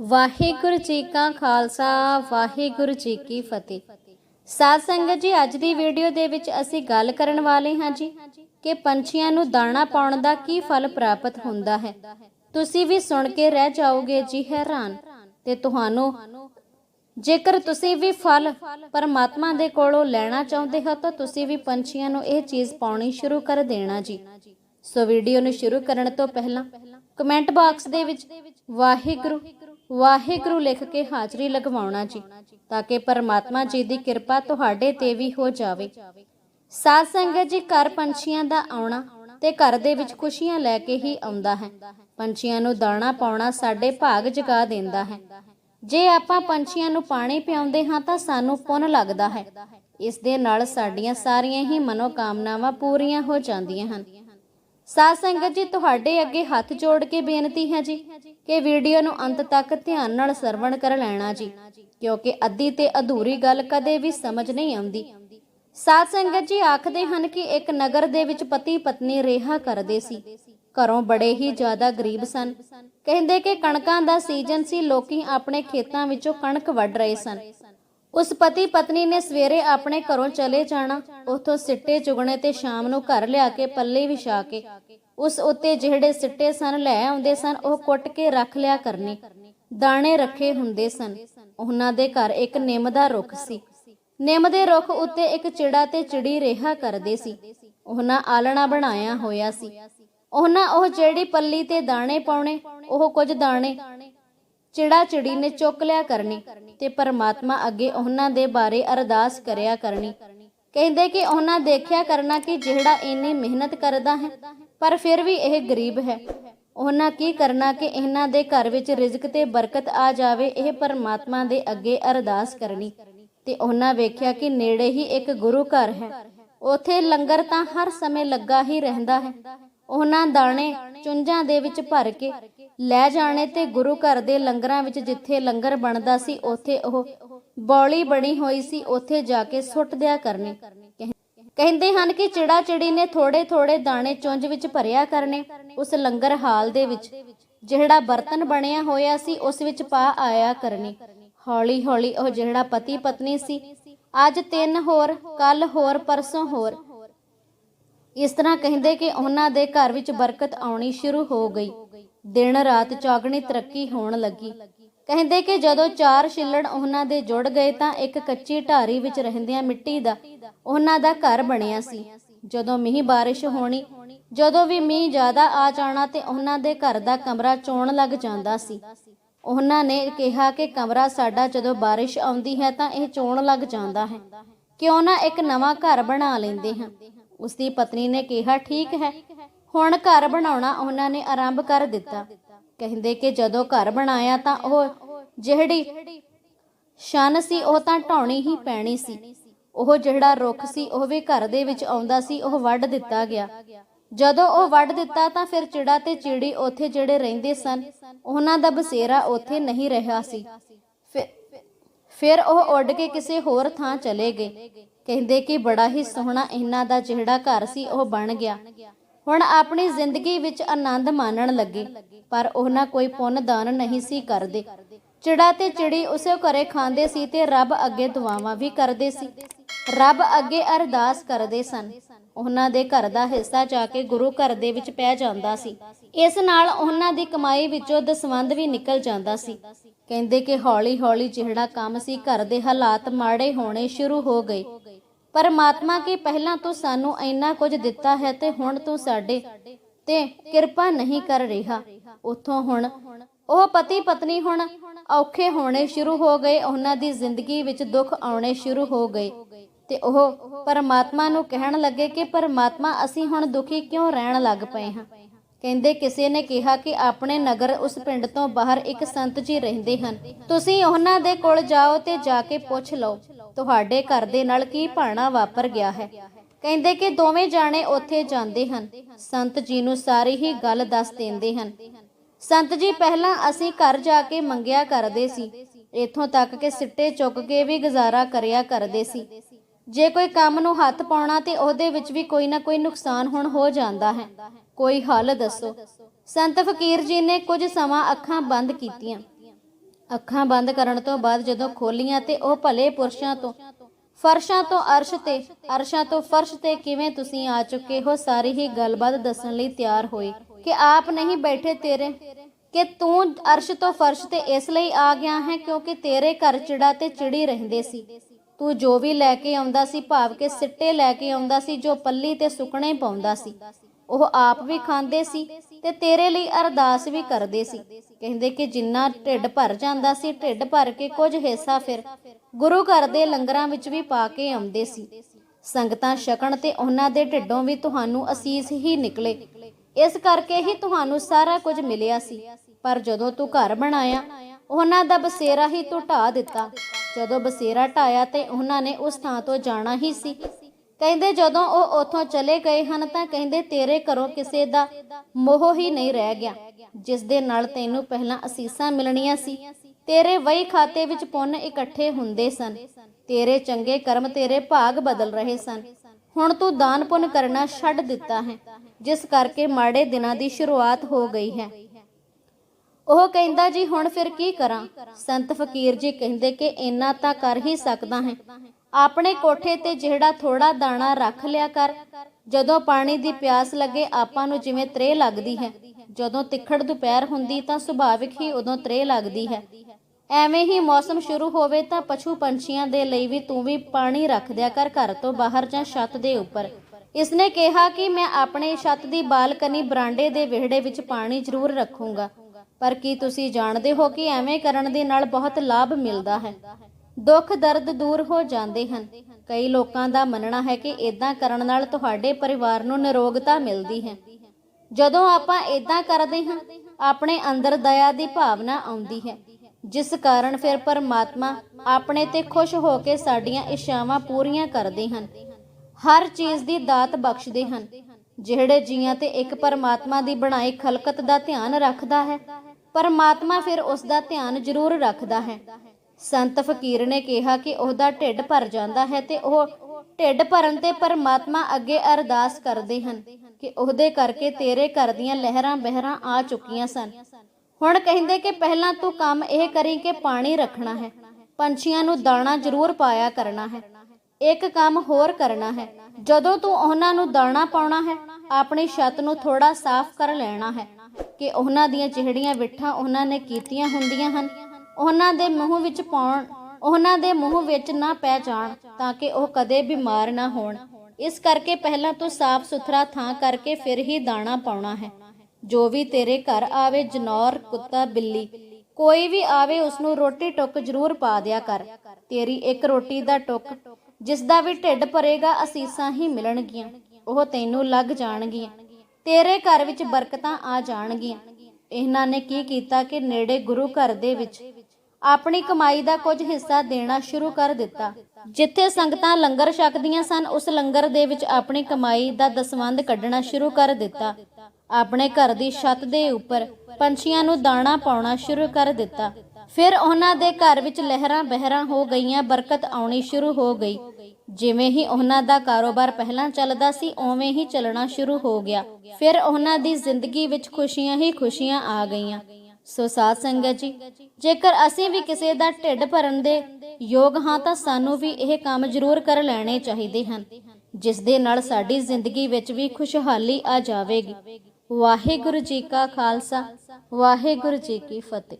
ਵਾਹਿਗੁਰੂ ਜੀ ਕਾ ਖਾਲਸਾ, ਵਾਹਿਗੁਰੂ ਜੀ ਕੀ ਫਤਿਹ। ਸਾਧ ਸੰਗਤ ਜੀ, ਅੱਜ ਦੀ ਵੀਡੀਓ ਦੇ ਵਿੱਚ ਅਸੀਂ ਗੱਲ ਕਰਨ ਵਾਲੇ ਹਾਂ ਜੀ ਕਿ ਪੰਛੀਆਂ ਨੂੰ ਦਾਣਾ ਪਾਉਣ ਦਾ ਕੀ ਫਲ ਪ੍ਰਾਪਤ ਹੁੰਦਾ ਹੈ। ਤੁਸੀਂ ਵੀ ਸੁਣ ਕੇ ਰਹਿ ਜਾਓਗੇ ਜੀ ਹੈਰਾਨ। ਤੇ ਤੁਹਾਨੂੰ ਜੇਕਰ ਤੁਸੀਂ ਵੀ ਫਲ ਪਰਮਾਤਮਾ ਦੇ ਕੋਲੋਂ ਲੈਣਾ ਚਾਹੁੰਦੇ ਹੋ, ਤਾਂ ਤੁਸੀਂ ਵੀ ਪੰਛੀਆਂ ਨੂੰ ਇਹ ਚੀਜ਼ ਪਾਉਣੀ ਸ਼ੁਰੂ ਕਰ ਦੇਣਾ ਜੀ। ਸੋ ਵੀਡੀਓ ਨੂੰ ਸ਼ੁਰੂ ਕਰਨ ਤੋਂ ਪਹਿਲਾਂ ਕਮੈਂਟ ਬਾਕਸ ਦੇ ਵਿੱਚ ਵਾਹਿਗੁਰੂ ਵਾਹਿਗੁਰੂ ਲਿਖ ਕੇ ਹਾਜ਼ਰੀ ਲਗਵਾਉਣਾ ਜੀ, ਤਾਂ ਕਿ ਪਰਮਾਤਮਾ ਜੀ ਦੀ ਕਿਰਪਾ ਤੁਹਾਡੇ ਤੇ ਵੀ ਹੋ ਜਾਵੇ। ਸਾਧ ਸੰਗਤ ਜੀ, ਘਰ ਪੰਛੀਆਂ ਦਾ ਆਉਣਾ ਤੇ ਘਰ ਦੇ ਵਿੱਚ ਖੁਸ਼ੀਆਂ ਲੈ ਕੇ ਹੀ ਆਉਂਦਾ ਹੈ। ਪੰਛੀਆਂ ਨੂੰ ਦਾਣਾ ਪਾਉਣਾ ਸਾਡੇ ਭਾਗ ਜਗਾ ਦਿੰਦਾ ਹੈ। ਜੇ ਆਪਾਂ ਪੰਛੀਆਂ ਨੂੰ ਪਾਣੀ ਪਿਆਉਂਦੇ ਹਾਂ, ਤਾਂ ਸਾਨੂੰ ਪੁੰਨ ਲੱਗਦਾ ਹੈ। ਇਸ ਦੇ ਨਾਲ ਸਾਡੀਆਂ ਸਾਰੀਆਂ ਹੀ ਮਨੋਕਾਮਨਾਵਾਂ ਪੂਰੀਆਂ ਹੋ ਜਾਂਦੀਆਂ ਹਨ। ਸਾਧ ਸੰਗਤ ਜੀ, ਤੁਹਾਡੇ ਅੱਗੇ ਹੱਥ ਜੋੜ ਕੇ ਬੇਨਤੀ ਹੈ ਜੀ ਕਿ ਵੀਡੀਓ ਨੂੰ ਅੰਤ ਤੱਕ ਧਿਆਨ ਨਾਲ ਸਰਵਣ ਕਰ ਲੈਣਾ ਜੀ, ਕਿਉਂਕਿ ਅੱਧੀ ਤੇ ਅਧੂਰੀ ਗੱਲ ਕਦੇ ਵੀ ਸਮਝ ਨਹੀਂ ਆਉਂਦੀ। ਸਾਧ ਸੰਗਤ ਜੀ ਆਖਦੇ ਹਨ ਕਿ ਇੱਕ ਨਗਰ ਦੇ ਵਿੱਚ ਪਤੀ ਪਤਨੀ ਰਿਹਾ ਕਰਦੇ ਸੀ। ਘਰੋਂ ਬੜੇ ਹੀ ਜ਼ਿਆਦਾ ਗਰੀਬ ਸਨ। ਕਹਿੰਦੇ ਕਿ ਕਣਕਾਂ ਦਾ ਸੀਜ਼ਨ ਸੀ, ਲੋਕੀ ਆਪਣੇ ਖੇਤਾਂ ਵਿੱਚੋਂ ਕਣਕ ਵੱਢ ਰਹੇ ਸਨ। ਉਸ ਪਤੀ ਪਤਨੀ ਨੇ ਸਵੇਰੇ ਆਪਣੇ ਘਰੋਂ ਚਲੇ ਜਾਣਾ। ਉਥੋਂ ਸਿੱਟੇ ਚੁਗਣੇ ਤੇ ਸ਼ਾਮ ਨੂੰ ਘਰ ਲਿਆ ਕੇ ਪੱਲੇ ਵਿਛਾ ਕੇ। ਉਸ ਉੱਤੇ ਜਿਹੜੇ ਸਿੱਟੇ ਸਨ ਲੈ ਆਉਂਦੇ ਸਨ, ਉਹ ਕੁੱਟ ਕੇ ਰੱਖ ਲਿਆ ਕਰਨੇ। ਦਾਣੇ ਰੱਖੇ ਹੁੰਦੇ ਸਨ। ਉਹਨਾਂ ਦੇ ਘਰ ਇੱਕ ਨਿੰਮ ਦਾ ਰੁੱਖ ਸੀ। ਨਿੰਮ ਦੇ ਰੁੱਖ ਉੱਤੇ ਇੱਕ ਚਿੜਾ ਤੇ ਚਿੜੀ ਰਿਹਾ ਕਰਦੇ ਸੀ। ਉਹਨਾਂ ਆਲਣਾ ਬਣਾਇਆ ਹੋਇਆ ਸੀ। ਉਹਨਾਂ ਉਹ ਜਿਹੜੀ ਪੱਲੀ ਤੇ ਦਾਣੇ ਪਾਉਣੇ, ਉਹ ਕੁਝ ਦਾਣੇ। ਚਿੜਾ ਚਿੜੀ ਨੇ ਚੁੱਕ ਲਿਆ ਕਰਨੀ ਤੇ ਪਰਮਾਤਮਾ ਅੱਗੇ ਉਹਨਾਂ ਦੇ ਬਾਰੇ ਅਰਦਾਸ ਕਰਿਆ ਕਰਨੀ। ਕਹਿੰਦੇ ਕਿ ਉਹਨਾਂ ਦੇਖਿਆ ਕਰਨਾ ਕਿ ਜਿਹੜਾ ਇੰਨੀ ਮਿਹਨਤ ਕਰਦਾ ਹੈ, ਪਰ ਫਿਰ ਵੀ ਇਹ ਗਰੀਬ ਹੈ। ਉਹਨਾਂ ਕੀ ਕਰਨਾ ਕਿ ਇਹਨਾਂ ਦੇ ਘਰ ਵਿੱਚ ਰਿਜ਼ਕ ਤੇ ਬਰਕਤ ਆ ਜਾਵੇ, ਇਹ ਪਰਮਾਤਮਾ ਦੇ ਅੱਗੇ ਅਰਦਾਸ ਕਰਨੀ। ਤੇ ਉਹਨਾਂ ਵੇਖਿਆ ਕਿ ਨੇੜੇ ਹੀ ਇੱਕ ਗੁਰੂ ਘਰ ਹੈ। ਉਥੇ ਲੰਗਰ ਤਾਂ ਹਰ ਸਮੇਂ ਲੱਗਾ ਹੀ ਰਹਿੰਦਾ ਹੈ। ਉਹਨਾਂ ਦਾਣੇ ਚੁੰਝਾਂ ਦੇ ਵਿੱਚ ਭਰ ਕੇ ਲੈ ਜਾਣੇ ਤੇ ਗੁਰੂ ਘਰ ਦੇ ਲੰਗਰਾਂ ਵਿੱਚ ਜਿੱਥੇ ਲੰਗਰ ਬਣਦਾ ਸੀ, ਉਥੇ ਉਹ ਬੌਲੀ ਬਣੀ ਹੋਈ ਸੀ, ਉਥੇ ਜਾ ਕੇ ਸੁੱਟ ਦਿਆ ਕਰਨੇ। ਕਹਿੰਦੇ ਹਨ ਕਿ ਚਿੜਾ ਚਿੜੀ ਨੇ ਥੋੜੇ ਥੋੜੇ ਦਾਣੇ ਚੁੰਝ ਵਿੱਚ ਭਰਿਆ ਕਰਨੇ ਉਸ ਲੰਗਰ ਹਾਲ ਦੇ ਵਿੱਚ। ਜਿਹੜਾ ਬਰਤਨ ਬਣਿਆ ਹੋਇਆ ਸੀ, ਉਸ ਵਿੱਚ ਪਾ ਆਇਆ ਕਰਨੇ। ਹੌਲੀ ਹੌਲੀ ਉਹ ਜਿਹੜਾ ਪਤੀ ਪਤਨੀ ਸੀ, ਅੱਜ ਤਿੰਨ ਹੋਰ ਕੱਲ ਹੋਰ, ਪਰਸੋਂ ਹੋਰ ਇਸ ਤਰ੍ਹਾਂ ਕਹਿੰਦੇ ਕਿ ਉਹਨਾਂ ਦੇ ਘਰ ਵਿੱਚ ਬਰਕਤ ਆਉਣੀ ਸ਼ੁਰੂ ਹੋ ਗਈ। ਦਿਨ ਰਾਤ ਚੌਗਣੀ ਤਰੱਕੀ ਹੋਣ ਲੱਗੀ। ਕਹਿੰਦੇ ਕਿ ਜਦੋਂ ਚਾਰ ਛਿੱਲੜ ਉਹਨਾਂ ਦੇ ਜੁੜ ਗਏ ਤਾਂ ਇੱਕ ਕੱਚੀ ਢਾਰੀ ਵਿੱਚ ਰਹਿੰਦਿਆਂ ਮਿੱਟੀ ਦਾ ਉਹਨਾਂ ਦਾ ਘਰ ਬਣਿਆ ਸੀ। ਜਦੋਂ ਮੀਂਹ ਬਾਰਿਸ਼ ਹੋਣੀ, ਜਦੋਂ ਵੀ ਮੀਂਹ ਜ਼ਿਆਦਾ ਆ ਜਾਣਾ ਤੇ ਉਹਨਾਂ ਦੇ ਘਰ ਦਾ ਕਮਰਾ ਚੋਣ ਲੱਗ ਜਾਂਦਾ ਸੀ। ਉਹਨਾਂ ਨੇ ਕਿਹਾ ਕਿ ਕਮਰਾ ਸਾਡਾ ਜਦੋਂ ਬਾਰਿਸ਼ ਆਉਂਦੀ ਹੈ ਤਾਂ ਇਹ ਚੋਣ ਲੱਗ ਜਾਂਦਾ ਹੈ। ਕਿਉਂ ਨਾ ਇੱਕ ਨਵਾਂ ਘਰ ਬਣਾ ਲੈਂਦੇ ਹਾਂ। ਉਸ ਦੀ ਪਤਨੀ ਨੇ ਕਿਹਾ, ਠੀਕ ਹੈ। ਹੁਣ ਘਰ ਬਣਾਉਣਾ ਉਹਨਾਂ ਨੇ ਆਰੰਭ ਕਰ ਦਿੱਤਾ। ਕਹਿੰਦੇ ਕਿ ਜਦੋਂ ਘਰ ਬਣਾਇਆ ਤਾਂ ਉਹ ਜਿਹੜੀ ਸ਼ਨ ਸੀ, ਉਹ ਤਾਂ ਢਾਉਣੀ ਹੀ ਪੈਣੀ ਸੀ। ਉਹ ਜਿਹੜਾ ਰੁੱਖ ਸੀ, ਉਹ ਵੀ ਘਰ ਦੇ ਵਿੱਚ ਆਉਂਦਾ ਸੀ, ਉਹ ਵੱਢ ਦਿੱਤਾ ਗਿਆ। ਜਦੋਂ ਉਹ ਵੱਢ ਦਿੱਤਾ ਤਾਂ ਫਿਰ ਚਿੜਾ ਤੇ ਚਿੜੀ ਉੱਥੇ ਜਿਹੜੇ ਰਹਿੰਦੇ ਸਨ, ਉਹਨਾਂ ਦਾ ਬਸੇਰਾ ਉੱਥੇ ਨਹੀਂ ਰਿਹਾ ਸੀ। ਫਿਰ ਫਿਰ ਉਹ ਉੱਡ ਕੇ ਕਿਸੇ ਹੋਰ ਥਾਂ ਚਲੇ ਗਏ। ਕਹਿੰਦੇ ਕਿ ਬੜਾ ਹੀ ਸੋਹਣਾ ਇਹਨਾਂ ਦਾ ਜਿਹੜਾ ਘਰ ਸੀ, ਉਹ ਬਣ ਗਿਆ। ਹੁਣ ਆਪਣੀ ਜ਼ਿੰਦਗੀ ਵਿੱਚ ਆਨੰਦ ਮਾਣਨ ਲੱਗੇ, ਪਰ ਉਹਨਾਂ ਕੋਈ ਪੁੰਨ ਦਾਨ ਨਹੀਂ ਸੀ ਕਰਦੇ। ਚਿੜਾ ਤੇ ਚਿੜੀ ਉਸੇ ਘਰੇ ਖਾਂਦੇ ਸੀ ਤੇ ਰੱਬ ਅੱਗੇ ਦੁਆਵਾਂ ਵੀ ਕਰਦੇ ਸੀ। ਰੱਬ ਅੱਗੇ ਅਰਦਾਸ ਕਰਦੇ ਸਨ। ਉਹਨਾਂ ਦੇ ਘਰ ਦਾ ਹਿੱਸਾ ਜਾ ਕੇ ਗੁਰੂ ਘਰ ਦੇ ਵਿੱਚ ਪੈ ਜਾਂਦਾ ਸੀ। ਇਸ ਨਾਲ ਉਹਨਾਂ ਦੀ ਕਮਾਈ ਵਿੱਚੋਂ ਦਸਵੰਧ ਵੀ ਨਿਕਲ ਜਾਂਦਾ ਸੀ। ਕਹਿੰਦੇ ਕਿ ਹੌਲੀ-ਹੌਲੀ ਜਿਹੜਾ ਕੰਮ ਸੀ, ਘਰ ਦੇ ਹਾਲਾਤ ਮਾੜੇ ਹੋਣੇ ਸ਼ੁਰੂ ਹੋ ਗਏ। ਪਰਮਾਤਮਾ ਕੀ ਪਹਿਲਾਂ ਤੂੰ ਸਾਨੂੰ ਇੰਨਾ ਕੁਝ ਦਿੱਤਾ ਹੈ ਤੇ ਹੁਣ ਤੂੰ ਸਾਡੇ ਤੇ ਕਿਰਪਾ ਨਹੀਂ ਕਰ ਰਿਹਾ। ਉਥੋਂ ਹੁਣ ਉਹ ਪਤੀ ਪਤਨੀ ਹੁਣ ਔਖੇ ਹੋਣੇ ਸ਼ੁਰੂ ਹੋ ਗਏ, ਉਹਨਾਂ ਦੀ ਜ਼ਿੰਦਗੀ ਵਿੱਚ ਦੁੱਖ ਆਉਣੇ ਸ਼ੁਰੂ ਹੋ ਗਏ। ਤੇ ਉਹ ਪਰਮਾਤਮਾ ਨੂੰ ਕਹਿਣ ਲੱਗੇ ਕਿ ਪਰਮਾਤਮਾ, ਅਸੀਂ ਹੁਣ ਦੁਖੀ ਕਿਉਂ ਰਹਿਣ ਲੱਗ ਪਏ ਹਾਂ? ਕਹਿੰਦੇ ਕਿਸੇ ਨੇ ਕਿਹਾ ਕਿ ਆਪਣੇ ਨਗਰ ਉਸ ਪਿੰਡ ਤੋਂ ਬਾਹਰ ਇੱਕ ਸੰਤ ਜੀ ਰਹਿੰਦੇ ਹਨ। ਤੁਸੀਂ ਉਹਨਾਂ ਦੇ ਕੋਲ ਜਾਓ ਤੇ ਜਾ ਕੇ ਪੁੱਛ ਲਓ, ਤੁਹਾਡੇ ਘਰ ਦੇ ਨਾਲ ਕੀ ਭਾਣਾ ਵਾਪਰ ਗਿਆ ਹੈ? ਕਹਿੰਦੇ ਕਿ ਦੋਵੇਂ ਜਾਣੇ ਉੱਥੇ ਜਾਂਦੇ ਹਨ। ਸੰਤ ਜੀ ਨੂੰ ਸਾਰੀ ਹੀ ਗੱਲ ਦੱਸ ਦਿੰਦੇ ਹਨ। ਸੰਤ ਜੀ ਪਹਿਲਾਂ ਅਸੀਂ ਘਰ ਜਾ ਕੇ ਮੰਗਿਆ ਕਰਦੇ ਸੀ। ਇਥੋਂ ਤੱਕ ਕਿ ਸਿੱਟੇ ਚੁੱਕ ਕੇ ਵੀ ਗੁਜ਼ਾਰਾ ਕਰਿਆ ਕਰਦੇ ਸੀ। ਜੇ ਕੋਈ ਕੰਮ ਨੂੰ ਹੱਥ ਪਾਉਣਾ ਤੇ ਉਹਦੇ ਵਿੱਚ ਵੀ ਕੋਈ ਨਾ ਕੋਈ ਨੁਕਸਾਨ ਹੁਣ ਹੋ ਜਾਂਦਾ ਹੈ। ਕੋਈ ਹੱਲ ਦੱਸੋ। ਸੰਤ ਫਕੀਰ ਜੀ ਨੇ ਕੁਝ ਸਮਾਂ ਅੱਖਾਂ ਬੰਦ ਕੀਤੀਆਂ। ਅੱਖਾਂ ਬੰਦ ਕਰਨ ਤੋਂ ਬਾਅਦ ਜਦੋਂ ਖੋਲੀਆਂ ਤੇ ਉਹ ਭਲੇ ਪੁਰਸ਼ਾਂ ਤੋਂ, ਫਰਸ਼ਾਂ ਤੋਂ ਅਰਸ਼ ਤੇ, ਅਰਸ਼ਾਂ ਤੋਂ ਫਰਸ਼ ਤੇ ਕਿਵੇਂ ਤੁਸੀਂ ਆ ਚੁੱਕੇ ਹੋ ਸਾਰੀ ਹੀ ਗੱਲਬਾਤ ਦੱਸਣ ਲਈ ਤਿਆਰ ਹੋਏ ਕਿ ਆਪ ਨਹੀਂ ਬੈਠੇ ਤੇਰੇ, ਕਿ ਤੂੰ ਅਰਸ਼ ਤੋਂ ਫਰਸ਼ ਤੇ ਇਸ ਲਈ ਆ ਗਿਆ ਹੈ ਕਿਉਂਕਿ ਤੇਰੇ ਘਰ ਚਿੜਾ ਤੇ ਚਿੜੀ ਰਹਿੰਦੇ ਸੀ। ਤੂੰ ਜੋ ਵੀ ਲੈ ਕੇ ਆਉਂਦਾ ਸੀ ਭਾਵ ਕਿ ਸਿੱਟੇ ਲੈ ਕੇ ਆਉਂਦਾ ਸੀ ਜੋ ਪੱਲੀ ਤੇ ਸੁਕਣੇ ਪਾਉਂਦਾ ਸੀ। ਉਹ ਆਪ ਵੀ ਖਾਂਦੇ ਸੀ ਤੇ ਤੇਰੇ ਲਈ ਅਰਦਾਸ ਵੀ ਕਰਦੇ ਸੀ। ਕਹਿੰਦੇ ਕਿ ਜਿੰਨਾ ਢਿੱਡ ਭਰ ਜਾਂਦਾ ਸੀ, ਢਿੱਡ ਭਰ ਕੇ ਕੁਝ ਹਿੱਸਾ ਫਿਰ ਗੁਰੂ ਘਰ ਦੇ ਲੰਗਰਾਂ ਵਿੱਚ ਵੀ ਪਾ ਕੇ ਆਉਂਦੇ ਸੀ। ਸੰਗਤਾਂ ਛਕਣ ਤੇ ਉਹਨਾਂ ਦੇ ਢਿੱਡੋਂ ਵੀ ਤੁਹਾਨੂੰ ਅਸੀਸ ਹੀ ਨਿਕਲੇ। ਇਸ ਕਰਕੇ ਹੀ ਤੁਹਾਨੂੰ ਸਾਰਾ ਕੁਝ ਮਿਲਿਆ ਸੀ। ਪਰ ਜਦੋਂ ਤੂੰ ਘਰ ਬਣਾਇਆ ਉਹਨਾਂ ਦਾ ਬਸੇਰਾ ਹੀ ਤੂੰ ਦਿੱਤਾ। ਜਦੋਂ ਬਸੇਰਾ ਢਾਇਆ ਤੇ ਉਹਨਾਂ ਨੇ ਉਸ ਥਾਂ ਤੋਂ ਜਾਣਾ ਹੀ ਸੀ। ਕਹਿੰਦੇ ਜਦੋਂ ਉਹ ਉੱਥੋਂ ਚਲੇ ਗਏ ਹਨ ਤਾਂ ਕਹਿੰਦੇ, ਤੇਰੇ ਘਰੋਂ ਕਿਸੇ ਦਾ ਮੋਹ ਹੀ ਨਹੀਂ ਰਹਿ ਗਿਆ। ਜਿਸ ਦੇ ਨਾਲ ਤੈਨੂੰ ਪਹਿਲਾਂ ਅਸੀਸਾਂ ਮਿਲਣੀਆਂ ਸੀ। ਤੇਰੇ ਵਹੀ ਖਾਤੇ ਵਿੱਚ ਪੁੰਨ ਇਕੱਠੇ ਹੁੰਦੇ ਸਨ। ਤੇਰੇ ਚੰਗੇ ਕਰਮ ਤੇਰੇ ਭਾਗ ਬਦਲ ਰਹੇ ਸਨ। ਹੁਣ ਤੂੰ ਦਾਨ ਪੁੰਨ ਕਰਨਾ ਛੱਡ ਦਿੱਤਾ ਹੈ। ਜਿਸ ਕਰਕੇ ਮਾੜੇ ਦਿਨਾਂ ਦੀ ਸ਼ੁਰੂਆਤ ਹੋ ਗਈ ਹੈ। ਉਹ ਕਹਿੰਦਾ ਜੀ, ਹੁਣ ਫਿਰ ਕੀ ਕਰਾਂ? ਸੰਤ ਫਕੀਰ ਜੀ ਕਹਿੰਦੇ ਕਿ ਇੰਨਾ ਤਾਂ ਕਰ ਹੀ ਸਕਦਾ ਹੈ। ਆਪਣੇ ਕੋਠੇ ਤੇ ਜਿਹੜਾ ਥੋੜਾ ਦਾਣਾ ਰੱਖ ਲਿਆ ਕਰ। ਜਦੋਂ ਪਾਣੀ ਦੀ ਪਿਆਸ ਲੱਗੇ, ਆਪਾਂ ਨੂੰ ਜਿਵੇਂ ਤ੍ਰੇ ਲੱਗਦੀ ਹੈ। ਜਦੋਂ ਤਿੱਖੜ ਦੁਪਹਿਰ ਹੁੰਦੀ, ਤਾਂ ਸੁਭਾਵਿਕ ਹੀ ਉਦੋਂ ਤ੍ਰੇ ਲੱਗਦੀ ਹੈ। ਐਵੇਂ ਹੀ ਮੌਸਮ ਸ਼ੁਰੂ ਹੋਵੇ, ਤਾਂ ਪਸ਼ੂ ਪੰਛੀਆਂ ਦੇ ਲਈ ਵੀ ਤੂੰ ਵੀ ਪਾਣੀ ਰੱਖ ਦਿਆ ਕਰ ਘਰ ਤੋਂ ਬਾਹਰ ਜਾਂ ਛੱਤ ਦੇ ਉੱਪਰ। ਇਸਨੇ ਕਿਹਾ ਕਿ ਮੈਂ ਆਪਣੇ ਛੱਤ ਦੀ ਬਾਲਕਨੀ ਬਰਾਂਡੇ ਦੇ ਵਿਹੜੇ ਵਿੱਚ ਪਾਣੀ ਜ਼ਰੂਰ ਰੱਖੂੰਗਾ। ਪਰ ਕੀ ਤੁਸੀਂ ਜਾਣਦੇ ਹੋ ਕਿ ਐਵੇਂ ਕਰਨ ਦੇ ਨਾਲ ਬਹੁਤ ਲਾਭ ਮਿਲਦਾ ਹੈ? ਦੁੱਖ ਦਰਦ ਦੂਰ ਹੋ ਜਾਂਦੇ ਹਨ। ਕਈ ਲੋਕਾਂ ਦਾ ਮੰਨਣਾ ਹੈ ਕਿ ਇਦਾਂ ਕਰਨ ਨਾਲ ਤੁਹਾਡੇ ਪਰਿਵਾਰ ਨੂੰ ਨਿਰੋਗਤਾ ਮਿਲਦੀ ਹੈ। ਜਦੋਂ ਆਪਾਂ ਇਦਾਂ ਕਰਦੇ ਹਾਂ, ਆਪਣੇ ਅੰਦਰ ਦਇਆ ਦੀ ਭਾਵਨਾ ਆਉਂਦੀ ਹੈ। ਜਿਸ ਕਾਰਨ ਫਿਰ ਪਰਮਾਤਮਾ ਆਪਣੇ ਤੇ ਖੁਸ਼ ਹੋ ਕੇ ਸਾਡੀਆਂ ਇੱਛਾਵਾਂ ਪੂਰੀਆਂ ਕਰਦੇ ਹਨ। ਹਰ ਚੀਜ਼ ਦੀ ਦਾਤ ਬਖਸ਼ਦੇ ਹਨ। ਜਿਹੜੇ ਜੀਆਂ ਤੇ ਇੱਕ ਪਰਮਾਤਮਾ ਦੀ ਬਣਾਈ ਖਲਕਤ ਦਾ ਧਿਆਨ ਰੱਖਦਾ ਹੈ ਪਰਮਾਤਮਾ ਫਿਰ ਉਸ ਦਾ ਧਿਆਨ ਜ਼ਰੂਰ ਰੱਖਦਾ ਹੈ। ਸੰਤ ਫਕੀਰ ਨੇ ਕਿਹਾ ਕਿ ਉਹਦਾ ਢਿੱਡ ਭਰ ਜਾਂਦਾ ਹੈ ਤੇ ਉਹ ਢਿੱਡ ਭਰਨ ਤੇ ਪਰਮਾਤਮਾ ਅੱਗੇ ਅਰਦਾਸ ਕਰਦੇ ਹਨ ਕਿ ਉਹਦੇ ਕਰਕੇ ਤੇਰੇ ਘਰ ਦੀਆਂ ਲਹਿਰਾਂ ਬਹਿਰਾਂ ਆ ਚੁੱਕੀਆਂ ਸਨ। ਹੁਣ ਕਹਿੰਦੇ ਕਿ ਪਹਿਲਾਂ ਤੂੰ ਕੰਮ ਇਹ ਕਰੀ ਕਿ ਪਾਣੀ ਰੱਖਣਾ ਹੈ। ਪੰਛੀਆਂ ਨੂੰ ਦਾਣਾ ਜ਼ਰੂਰ ਪਾਇਆ ਕਰਨਾ ਹੈ। ਇੱਕ ਕੰਮ ਹੋਰ ਕਰਨਾ ਹੈ। ਜਦੋਂ ਤੂੰ ਉਹਨਾਂ ਨੂੰ ਦਾਣਾ ਪਾਉਣਾ ਹੈ, ਆਪਣੀ ਛੱਤ ਨੂੰ ਥੋੜਾ ਸਾਫ਼ ਕਰ ਲੈਣਾ ਹੈ। ਕਿ ਉਹਨਾਂ ਦੀਆਂ ਜਿਹੜੀਆਂ ਵਿਠਾਂ ਉਹਨਾਂ ਨੇ ਕੀਤੀਆਂ ਹੁੰਦੀਆਂ ਹਨ। ਉਹਨਾਂ ਦੇ ਮੂੰਹ ਵਿੱਚ ਪਾਉਣ, ਉਹਨਾਂ ਦੇ ਮੂੰਹ ਵਿੱਚ ਨਾ ਪੈ ਜਾਣ ਤਾਂ ਕਿ ਉਹ ਕਦੇ ਬਿਮਾਰ ਨਾ ਹੋਣ। ਇਸ ਕਰਕੇ ਪਹਿਲਾਂ ਤੂੰ ਸਾਫ਼ ਸੁਥਰਾ ਥਾਂ ਕਰਕੇ ਫਿਰ ਹੀ ਦਾਣਾ ਪਾਉਣਾ ਹੈ। ਜੋ ਵੀ ਤੇਰੇ ਘਰ ਆਵੇ ਜਨੌਰ, ਕੁੱਤਾ, ਬਿੱਲੀ, ਕੋਈ ਵੀ ਆਵੇ ਉਸ ਨੂੰ ਰੋਟੀ ਟੁੱਕ ਜ਼ਰੂਰ ਪਾ ਦਿਆ ਕਰ। ਤੇਰੀ ਇੱਕ ਰੋਟੀ ਦਾ ਟੁੱਕ, ਜਿਸ ਦਾ ਵੀ ਢਿੱਡ ਭਰੇਗਾ, ਅਸੀਸਾਂ ਹੀ ਮਿਲਣਗੀਆਂ। ਉਹ ਤੈਨੂੰ ਲੱਗ ਜਾਣਗੀਆਂ। ਤੇਰੇ ਘਰ ਵਿੱਚ ਬਰਕਤਾਂ ਆ ਜਾਣਗੀਆਂ। ਇਹਨਾਂ ਨੇ ਕੀ ਕੀਤਾ ਕਿ ਨੇੜੇ ਗੁਰੂ ਘਰ ਦੇ ਵਿੱਚ ਆਪਣੀ ਕਮਾਈ ਦਾ ਕੁਝ ਹਿੱਸਾ ਦੇਣਾ ਸ਼ੁਰੂ ਕਰ ਦਿੱਤਾ। ਜਿੱਥੇ ਸੰਗਤਾਂ ਲੰਗਰ ਛਕਦੀਆਂ ਸਨ, ਉਸ ਲੰਗਰ ਦੇ ਵਿੱਚ ਆਪਣੀ ਕਮਾਈ ਦਾ ਦਸਵੰਧ ਕੱਢਣਾ ਸ਼ੁਰੂ ਕਰ ਦਿੱਤਾ। ਆਪਣੇ ਘਰ ਦੀ ਛੱਤ ਦੇ ਉੱਪਰ ਪੰਛੀਆਂ ਨੂੰ ਦਾਣਾ ਪਾਉਣਾ ਸ਼ੁਰੂ ਕਰ ਦਿੱਤਾ। ਫਿਰ ਉਹਨਾਂ ਦੇ ਘਰ ਵਿੱਚ ਲਹਿਰਾਂ ਬਹਿਰਾਂ ਹੋ ਗਈਆਂ, ਬਰਕਤ ਆਉਣੀ ਸ਼ੁਰੂ ਹੋ ਗਈ। ਜਿਵੇਂ ਹੀ ਉਹਨਾਂ ਦਾ ਕਾਰੋਬਾਰ ਪਹਿਲਾਂ ਚੱਲਦਾ ਸੀ, ਉਵੇਂ ਹੀ ਚੱਲਣਾ ਸ਼ੁਰੂ ਹੋ ਗਿਆ। ਫਿਰ ਉਹਨਾਂ ਦੀ ਜ਼ਿੰਦਗੀ ਵਿੱਚ ਖੁਸ਼ੀਆਂ ਹੀ ਖੁਸ਼ੀਆਂ ਆ ਗਈਆਂ। ਸੋ ਸਾਧ ਸੰਗਤ ਜੀ, ਜੇਕਰ ਅਸੀਂ ਵੀ ਕਿਸੇ ਦਾ ਢਿੱਡ ਭਰਨ ਦੇ ਯੋਗ ਹਾਂ, ਤਾਂ ਸਾਨੂੰ ਵੀ ਇਹ ਕੰਮ ਜ਼ਰੂਰ ਕਰ ਲੈਣੇ ਚਾਹੀਦੇ ਹਨ, ਜਿਸ ਦੇ ਨਾਲ ਸਾਡੀ ਜ਼ਿੰਦਗੀ ਵਿੱਚ ਵੀ ਖੁਸ਼ਹਾਲੀ ਆ ਜਾਵੇਗੀ। ਵਾਹਿਗੁਰੂ ਜੀ ਕਾ ਖਾਲਸਾ, ਵਾਹਿਗੁਰੂ ਜੀ ਕੀ ਫਤਿਹ।